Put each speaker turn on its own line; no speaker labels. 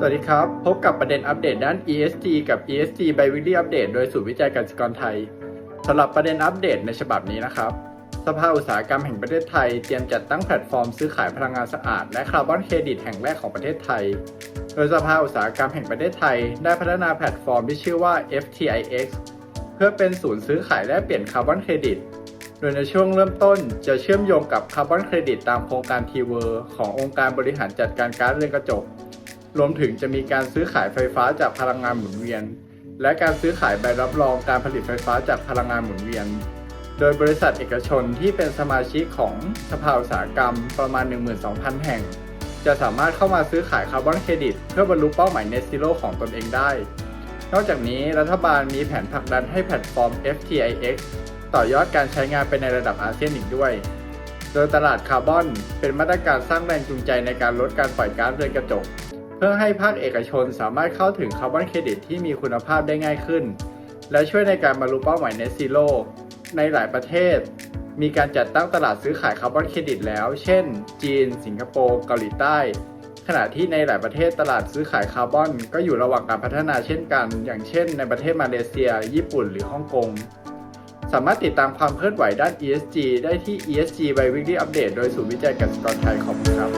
สวัสดีครับ พบกับประเด็นอัปเดตด้าน ESG กับ ESG by Weekly Update โดยศูนย์วิจัยกสิกรไทยสำหรับประเด็นอัปเดตในฉบับนี้นะครับ สภาอุตสาหกรรมแห่งประเทศไทย เตรียมจัดตั้งแพลตฟอร์มซื้อขายพลังงานสะอาด และคาร์บอนเครดิตแห่งแรกของประเทศไทย โดยสภาอุตสาหกรรมแห่งประเทศไทย ได้พัฒนาแพลตฟอร์มที่ชื่อว่า FTIX เพื่อเป็นศูนย์ซื้อขายและเปลี่ยนคาร์บอนเครดิตโดยในช่วงเริ่มต้นจะเชื่อมโยงกับคาร์บอนเครดิตตามโครงการทีเวอร์ขององค์การบริหารจัดการก๊าซเรือนกระจก รวมถึงจะมีการซื้อขายไฟฟ้าจากพลังงานหมุนเวียน และการซื้อขายใบรับรองการผลิตไฟฟ้าจากพลังงานหมุนเวียน โดยบริษัทเอกชนที่เป็นสมาชิกของสภาอุตสาหกรรมประมาณ 12,000 แห่ง จะสามารถเข้ามาซื้อขายคาร์บอนเครดิต เพื่อบรรลุเป้าหมาย Net Zero ของตนเองได้ นอกจากนี้รัฐบาลมีแผนผลักดันให้แพลตฟอร์ม FTIX ต่อยอดการใช้งานไปในระดับอาเซียนอีกด้วย โดยตลาดคาร์บอนเป็นมาตรการสร้างแรงจูงใจในการลดการปล่อยก๊าซเรือนกระจก เพื่อให้ภาคเอกชนสามารถเข้าถึงคาร์บอนเครดิตที่มีคุณภาพได้ง่ายขึ้น และช่วยในการบรรลุเป้าหมาย Net Zero ในหลายประเทศ มีการจัดตั้งตลาดซื้อขายคาร์บอนเครดิตแล้ว เช่น จีน สิงคโปร์เกาหลีใต้ ขณะที่ในหลายประเทศตลาดซื้อขายคาร์บอน ก็อยู่ระหว่างการพัฒนาเช่นกัน อย่างเช่น ในประเทศมาเลเซีย ญี่ปุ่น หรือฮ่องกงสามารถติดตามความเคลื่อนไหวด้าน ESG ได้ที่ ESG by Weekly Update โดยศูนย์วิจัยกสิกรไทยขอบคุณครับ